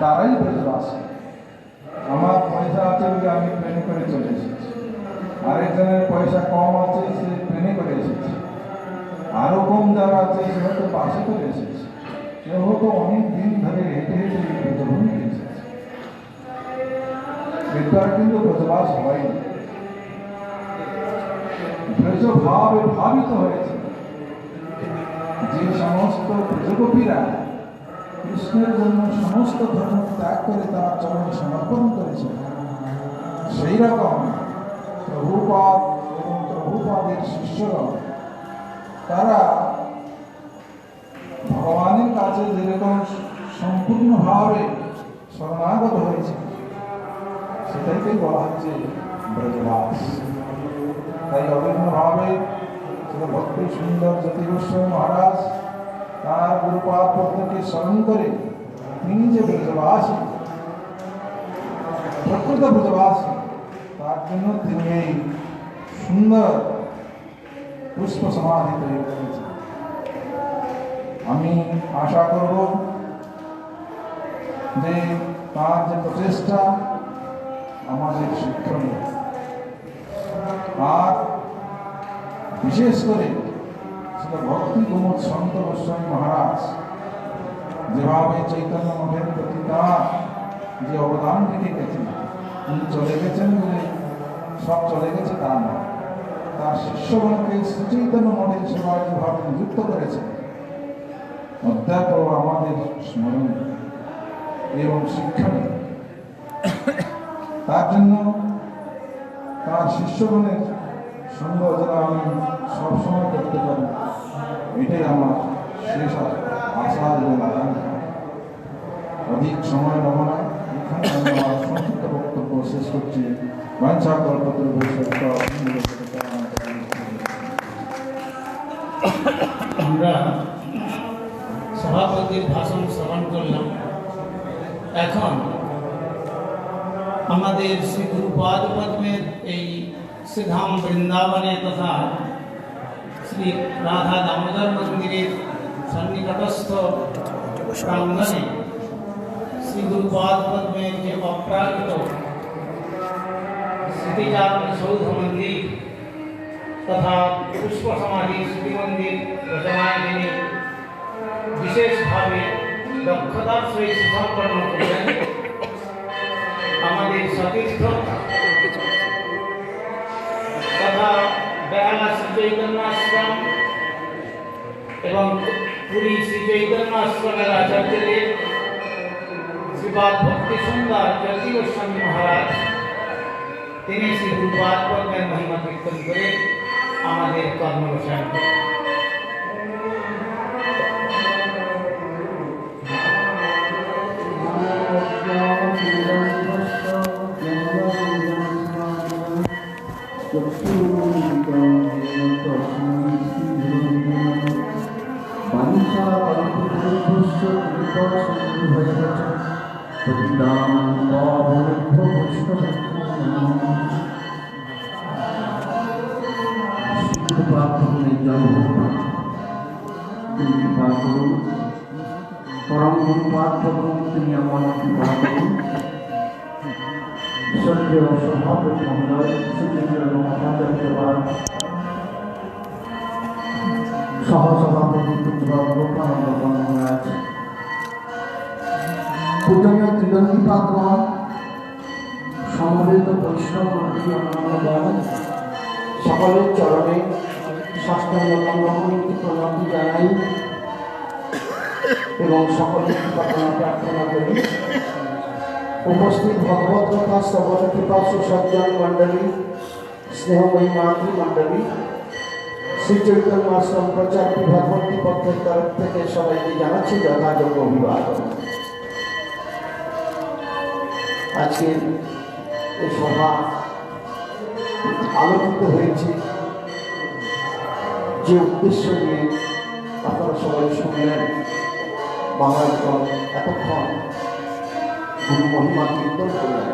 তারাই ব্রজবাসী আমার পয়সা আছে বলে আমি ট্রেনে করে চলে এসেছি। আরেকজনের পয়সা কম আছে, সে ট্রেনে করে এসেছে। আরও কম যারা আছে, সে হয়তো বাসে করে এসেছে। সে হয়তো অনেক দিন ধরে হেঁটে হেঁটে ব্রজভূমি এসেছে দ্বারা কিন্তু ব্রজবাস হয়নি। ভাবে ভাবিত হয়েছে। যে সমস্ত ব্রজগোপীরা কৃষ্ণের জন্য সমস্ত ধর্ম ত্যাগ করে তার চরণে সমর্পণ করেছে। সেই রকম প্রভুপাদ এবং প্রভুপাদের শিষ্যগণ তারা ভগবানের কাছে যেরকম সম্পূর্ণভাবে শরণাগত হয়েছে সেটাইকেই বলা হচ্ছে ব্রজবাস। তাই অভিন্নভাবে ভক্তি সুন্দর জ্যোতি গোস্বামী মহারাজ তার গুরুপাদ পদ্মকে স্মরণ করে যে ব্রজবাসী, প্রকৃত ব্রজবাসী, তার জন্য তিনি এই সুন্দর পুষ্প সমাধি তৈরি করেছেন আমি আশা করব যে তার যে প্রচেষ্টা আমাদের শিক্ষণীয়। আর বিশেষ করে সেটা ভক্তি কুমুদ সন্ত গোস্বামী মহারাজ। যেভাবে চৈতন্য মঠের প্রতি তার যে অবদান রেখে গেছেন তিনি চলে গেছেন বলে সব চলে গেছে তা নয়। তার শিষ্যগণকে শ্রীচৈতন্য মঠের সেবায় যেভাবে নিযুক্ত করেছেন, অধ্যাপক আমাদের স্মরণ এবং শিক্ষণীয় তার জন্য তার শিষ্যগণের সুন্দর যেন আমি সবসময় করতে পারি। এটাই আমার শেষ আশা এবং আকাঙ্ক্ষা। অধিক সময় নেব না। এখানে আমি আমার সংক্ষিপ্ত বক্তব্য শেষ করছি। বাঞ্ছা কল্পত্র আমরা সভাপতির ভাষণ শ্রবণ করলাম। এখন আমাদের শ্রী গুরুপাদ পদ্মের এই শ্রীধাম বৃন্দাবনে তথা শ্রী রাধা দামোদর মন্দিরের সন্নিকটস্থ প্রাঙ্গণে শ্রী গুরুপাদ পদ্মের যে অপ্রাকৃত স্মৃতিচারণ সৌধ মন্দির তথা পুষ্প সমাধি স্মৃতি মন্দির রচনায় তিনি বিশেষভাবে দক্ষতার সহিত সুসম্পন্ন করলেন। আমাদের সতীর্থ তথা বেহালা শ্রী চৈতন্য আশ্রম এবং পুরী শ্রী চৈতন্য আশ্রমের আচার্যদের শ্রীপাদ ভক্তি সুন্দর জ্যোতি গোস্বামী মহারাজ তিনি শ্রী গুরুপাদ পদ্মের মহিমা কীর্তন করে আমাদের কর্মবসান পরম গুরুপাদ তিনি আমার কৃপা করুন সত্য সভাপতি মহোদয় সুচিন্দ্র মহাচার্য সহসভাপতি গোপানন্দ মহারাজ পূজনীয় ত্রিদণ্ডী পাত্র সমবেত অন্যান্যগণ সকলের চরণে কর্মমূর্তি প্রণামী জানাই এবং সকলের কৃপাকরণ প্রার্থনা করি। উপস্থিত ভগবত কথা শ্রবণ কৃপাসু সজ্জন মণ্ডলী, স্নেহময়ী মাতৃ মণ্ডলী শ্রী চৈতন্য আশ্রম প্রচার বিভাগ কর্তৃপক্ষের তরফ থেকে সবাইকে জানাচ্ছি যথাযোগ্য অভিবাদন। আজকের এই সভা আলোকিত হয়েছে। যে উদ্দেশ্য নিয়ে আপনারা সবাই শুনলেন বাঙালিগণ এতক্ষণ গুরু মহিমা কীর্তন করলেন।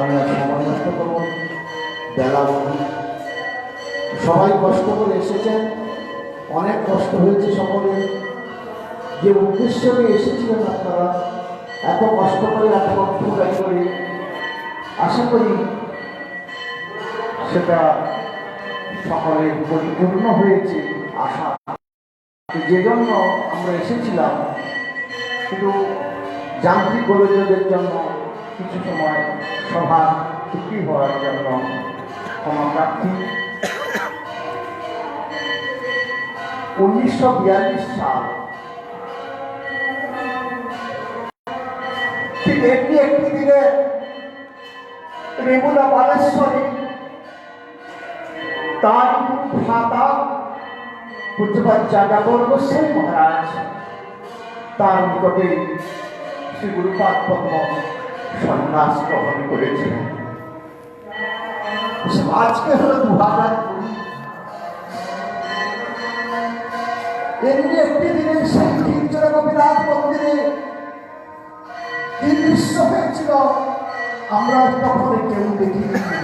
আমি আর সময় নষ্ট করব বেলা। সবাই কষ্ট করে এসেছেন, অনেক কষ্ট হয়েছে সকলের। যে উদ্দেশ্য নিয়ে এসেছিলেন আপনারা, এত কষ্ট করে, এত অর্থদায়ী করে, আশা করি সেটা সকলে পরিপূর্ণ হয়েছে, আশা। যে জন্য আমরা এসেছিলাম, শুধু যান্ত্রিক গোলযোগের জন্য কিছু সময় সভা ছুটি হওয়ার জন্য ক্ষমা প্রার্থী। উনিশশো বিয়াল্লিশ সাল ঠিক একটি দিনে। রেগুলা বালেশ্বরী। তার ভ্রাতা পূজ্যপাত যাযাবর গোস্বামী মহারাজ। তার নিকটে শ্রী গুরুপাদ পদ্ম সন্ন্যাস গ্রহণ করেছিলেন। আজকে হলো দু হাজার কুড়ি। একটি দিনে সেই ক্ষীরচরা গোপীনাথ মন্দিরে আমরা কখনো কেউ দেখিনি